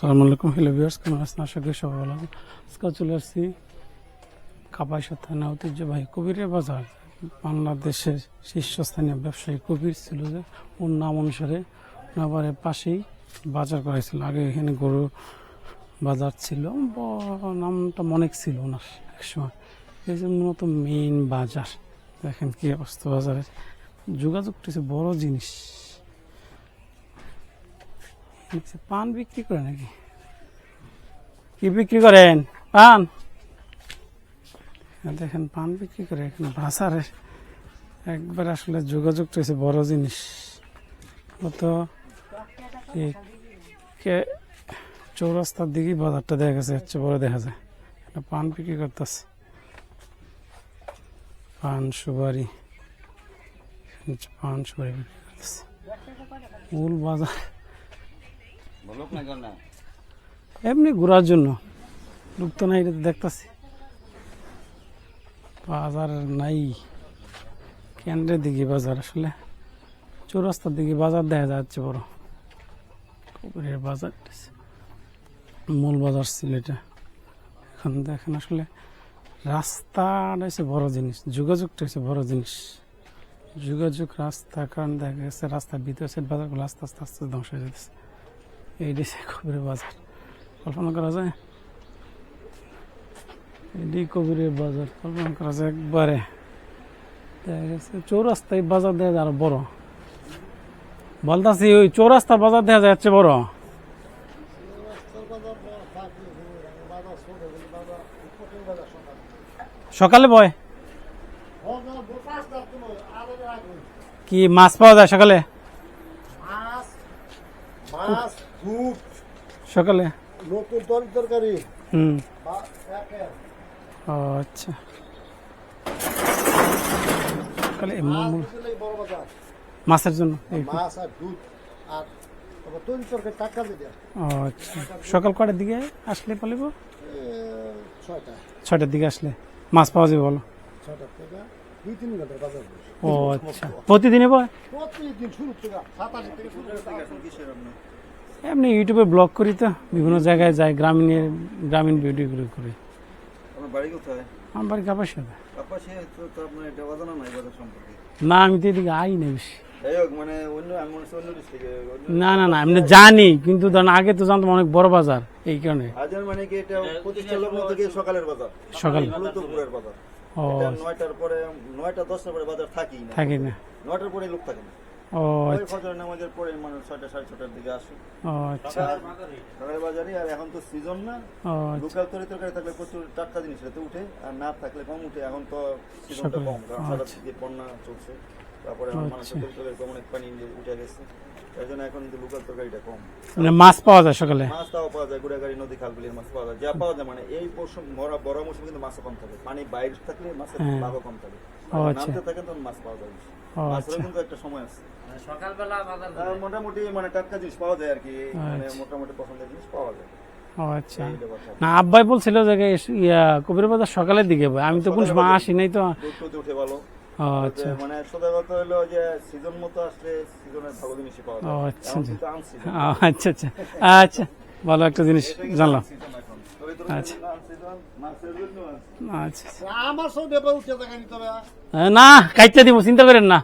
আসসালামু আলাইকুম hello viewers কেমন আছেন? আশা করি সবাই ভালো আজকে চলে আসছি কাপাইশা থানা ঐতিহ্যবাহী কবিরের বাজার। বাংলাদেশের শীর্ষস্থানীয় ব্যবসায়ী কবির ছিল যে, ওর নাম অনুসারে ওনাবারের পাশেই বাজার করেছিল আগে এখানে গরু বাজার ছিল নামটা অনেক ছিল ওনার একসময়। এই যে মূলত মেইন বাজার। দেখেন কি অবস্থা বাজারের। যোগাযোগটা বড় জিনিস। পান বিক্রি করে নাকি? কি বিক্রি করেন? পান? দেখেন, পান বিক্রি করে এখানে বাজারের একবার আসলে যোগাযোগটা হচ্ছে বড় জিনিস। কে চৌরাস্তার দিকেই বাজারটা দেখা গেছে হচ্ছে বড় দেখা যায়। পান বিক্রি করতেছে। পান সুপারি। পান সুপারি বিক্রি করতেছে। মূল বাজার। এমনি ঘোরার জন্য। লোক তো নাই দেখতেছি। বাজার নাই। কেন্দ্রের দিকে বাজার আসলে। চৌরাস্তার দিকে বাজার দেখা যাচ্ছে বড়। কুকুরের বাজার। মূল বাজার ছিল এটা। এখন দেখেন আসলে রাস্তাটা হচ্ছে বড় জিনিস। যোগাযোগটা হচ্ছে বড় জিনিস। যোগাযোগ রাস্তা, কারণ দেখা গেছে রাস্তার ভিতরে বাজারগুলো আস্তে আস্তে আস্তে ধ্বংস হয়ে যেতেছে এইটাই সে কবিরের বাজার। কল্পনা করা যায়? এটাই কবিরের বাজার, কল্পনা করা যায় একবারে। চৌরাস্তায় বাজার দেখা যায় আরও বড়। বলতাছি, ওই চৌরাস্তার বাজার দেখা যাচ্ছে বড়। সকালে বয়? কি মাছ পাওয়া যায় সকালে মাছ মাছ দুধ সকালে? নতুন তরি তরকারি। হুম। ও আচ্ছা। সকালে মাছের জন্য? মাছ আর দুধ আর আচ্ছা। সকাল কটার দিকে আসলে পালিব? ছয়টা। ছয়টার দিকে আসলে। মাছ পাওয়া যাবে বলো। ও আচ্ছা। প্রতিদিনে শুরু থেকে শুরু। এমনি ইউটিউবে ব্লগ করি তো বিভিন্ন জায়গায় যাই গ্রামীণের গ্রামীণ ভিডিওগুলো করি। আমার বাড়ি না আমি তো এদিকে আই না বেশি। মানে আমি না না না এমনি জানি কিন্তু ধরেন আগে তো জানতাম অনেক বড় বাজার এই কারণে। মানে সকাল। ও। নয়টার পরে নয়টা দশটার পরে বাজার থাকি থাকি না। নয়টার পরে লোক থাকে না। ও আচ্ছা। ফজর নামাজের পরে মানে ছয়টা সাড়ে ছটার দিকে আসে। ও আচ্ছা। সকালের বাজারে আর এখন তো সিজন না। আচ্ছা। লোকাল তরি তরকারি থাকলে প্রচুর টাটকা জিনিস রেতে উঠে আর না থাকলে কম উঠে। এখন তো সিজনটা কম কারণ সারা আচ্ছা। চলছে। তারপরে মানুষের তরি তরকারি অনেক পানি উঠে গেছে। তাই জন্য এখন কিন্তু লোকাল তরকারিটা কম। মানে মাছ পাওয়া যায় সকালে? মাছ তাও পাওয়া যায় গুড়াগাড়ি নদী খালগুলির মাছ পাওয়া যায়। যা পাওয়া যায় মানে এই মৌসুম বড় বড় মৌসুম কিন্তু মাছ কম থাকে। পানি বাইরে থাকলে মাছের। ভাগও কম থাকে। ও, আর আচ্ছা। নামতে থাকে তখন মাছ পাওয়া যায় মাছেরও আচ্ছা। কিন্তু একটা সময় আছে। আর মোটামুটি মানে টাটকা জিনিস পাওয়া যায় আর কি। মানে আচ্ছা। মোটামুটি পছন্দের জিনিস পাওয়া যায়। আচ্ছা। না আব্বাই বলছিল যে এস- কবির বাজার সকালের দিকে আমি তো কোন সময় আসি নাই তো। উঠে ভালো। আচ্ছা। মানে সোজা কথা হলো যে সিজন মতো আসলে সিজনের ভালো জিনিসই পাওয়া যায়। ও, আচ্ছা, আচ্ছা। আচ্ছা আচ্ছা। আচ্ছা ভালো একটা জিনিস জানলাম। আচ্ছা। আচ্ছা আচ্ছা। না কাইতে দিব চিন্তা করেন না।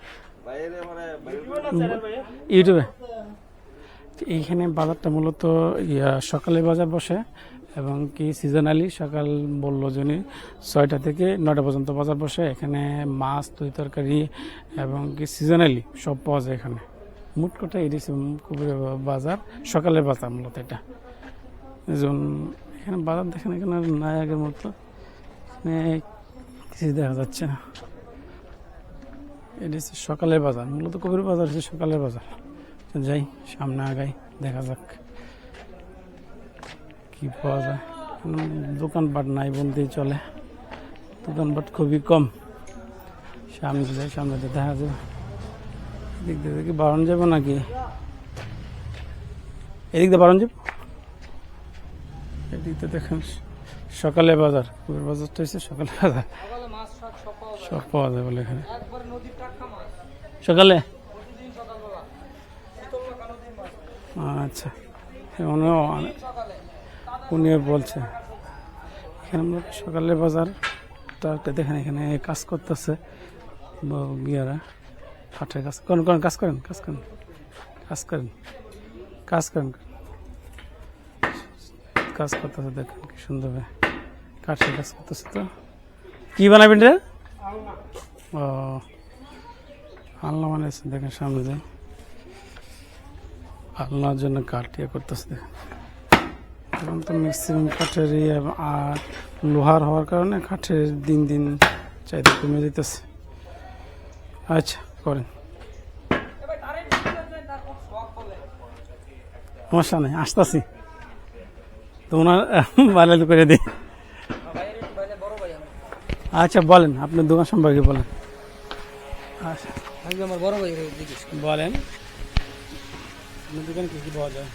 বাইরে মানে ইউটিউবে। এইখানে বাজারটা মূলত ইয়া সকালে বাজার বসে। এবং কি সিজনালি সকাল বলল যিনি ছয়টা থেকে নয়টা পর্যন্ত বাজার বসে, এখানে মাছ তৈ তরকারি এবং কি সিজনালি সব পাওয়া যায় এখানে। মোট কথা এটি বাজার, সকালের বাজার মূলত এটা। যেমন এখানে বাজার দেখেন, এখানে নাই আগের মতো। কিছু দেখা যাচ্ছে না। এটি সকালের বাজার, মূলত কবির বাজার হচ্ছে সকালের বাজার। যাই, সামনে আগাই, দেখা যাক। কি পাওয়া যায়? দোকানপাট নাই, বলতেই চলে। দোকানপাট খুবই কম। সামনে যাই সামনে দিয়ে দেখা যাবে। এদিক দিয়ে বারণ যাব নাকি? এদিক দিয়ে বারণ যাব? এদিক দিয়ে দেখেন, সকালে বাজার। কবির বাজারটা হচ্ছে সকালে বাজার। সব পাওয়া যায় বলে এখানে। সকালে? আচ্ছা। উনিও বলছে, এখানে আমরা সকালে বাজার একটা দেখেন এখানে কাজ করতেছে গিয়ারা, হাটে কাজ করেন করেন কাজ করেন কাজ করেন কাজ করেন কাজ করেন। কাজ করতেছে, দেখেন কি সুন্দরভাবে কাঠের কাজ করতেছে তো। কি বানাবেন রে? ও আল্লাহ মানে দেখেন সামনে যায় আল্লাহর জন্য কাঠ ইয়ে করতেছে, দেখেন। এখন তো ম্যাক্সিমাম কাঠের ইয়ে আর লোহার হওয়ার কারণে কাঠের দিন দিন চাহিদা কমে যেতেছে আচ্ছা করেন। সমস্যা নেই আসতেছি। তো ওনার বালাল করে দিই। আচ্ছা বলেন আপনার দোকান সম্পর্কে বলেন। আচ্ছা। আমি আমার বড় ভাই বলেন। আপনার দোকানে কি কি পাওয়া যায়?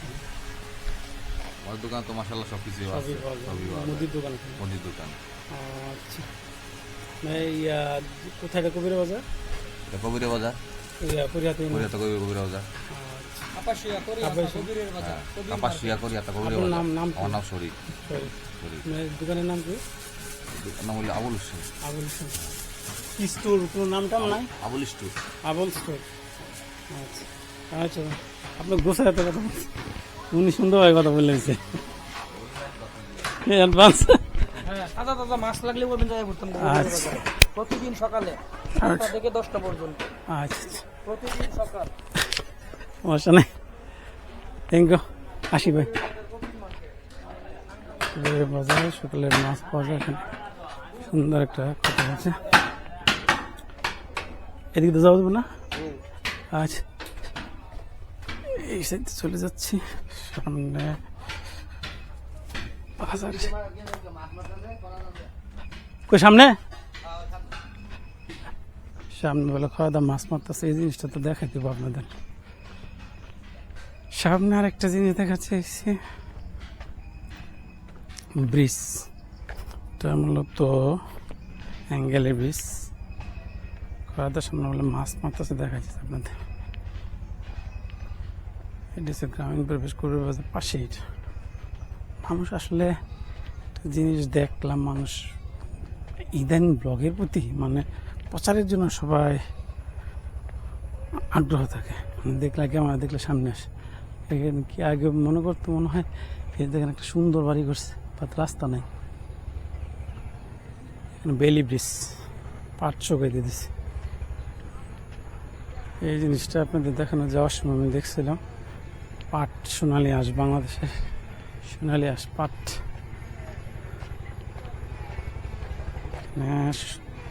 আমার দোকান তো মাসাল্লাহ সব কিছুই আছে। সবই মুদির দোকান মুদির দোকান। আচ্ছা। কোথায়? এটা কবির বাজার? এটা কবিরে বাজার। ইয়া, পুরিয়াতে কবিরা তো কবির কবিরে বাজার। আচ্ছা। আপাশিয়া করি আপাশিয়া। কবিরের বাজার। কবির কবিরে আপনার নাম নাম? আমার নাম শরীফ। দোকানের নাম কি? দোকান নাম হলো আবুল হোসেন। আবুল হোসেন। স্টোর কোনো নাম টাম নাই? আবুল স্টোর আবুল স্টোর আচ্ছা। আচ্ছা আপনার গোসা এত কথা বলছে। উনি সুন্দরভাবে কথা বলেছে অ্যাডভান্স হ্যাঁ তাজা তাজা মাছ লাগলে ঘুরতাম। আচ্ছা। প্রতিদিন সকালে আটটা থেকে দশটা পর্যন্ত। আচ্ছা আচ্ছা। প্রতিদিন সকাল। সমস্যা নেই। থ্যাংক ইউ আসি ভাই। বাজারে সকালের মাছ পাওয়া যায় সুন্দর একটা কথা আছে। এদিকে তো যাওয়া যাবে না? আচ্ছা। এই সাইডে চলে যাচ্ছি। সামনে বাজার। কই, সামনে? সামনে বলে খাওয়া দাওয়া মাছ মারতেছে, এই জিনিসটা তো দেখাই দেবো আপনাদের। সামনে আর একটা জিনিস দেখাচ্ছে ব্রিজ। এটা মূলত অ্যাঙ্গেলের ব্রিজ। খাওয়া সামনে বলে মাছ মারতেছে দেখাচ্ছে আপনাদের। এটা হচ্ছে গ্রামীণ পরিবেশ করবে বাজার এটা। মানুষ আসলে একটা জিনিস দেখলাম, মানুষ ইদানিং ব্লগের প্রতি মানে প্রচারের জন্য সবাই আগ্রহ থাকে। দেখলে ক্যামেরা দেখলে সামনে আসে। এখানে কি আগে মনে করতো মনে হয়, এই দেখেন একটা সুন্দর বাড়ি করছে বাট রাস্তা নাই। বেলি ব্রিজ, পাট চোখে দিয়ে দিছে। এই জিনিসটা আপনাদের দেখানো যাওয়ার সময় আমি দেখছিলাম। পাট সোনালি আঁশ, বাংলাদেশের সোনালি আঁশ পাট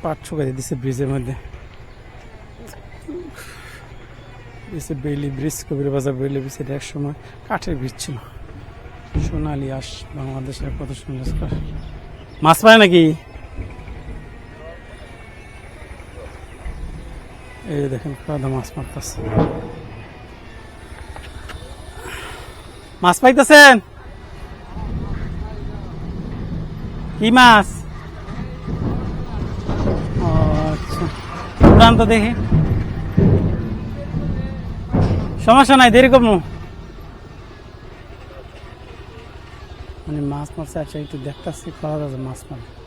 পাট চোখে দিয়ে দিছে ব্রিজের মধ্যে। বেইলি ব্রিজ কবির বাজার বেইলি ব্রিজ, এটা এক সময় কাঠের ব্রিজ ছিল। সোনালি আস বাংলাদেশের কত সুন্দর। মাছ পায় নাকি? এই দেখেন কাদা মাছ মারতেছে। মাছ পাইতেছেন? কি মাছ? আচ্ছা। তো দেখি। সমস্যা নাই, দেরি করব। মানে মাছ মারছে আচ্ছা একটু দেখতেছি খাওয়া যাচ্ছে মাছ মারবে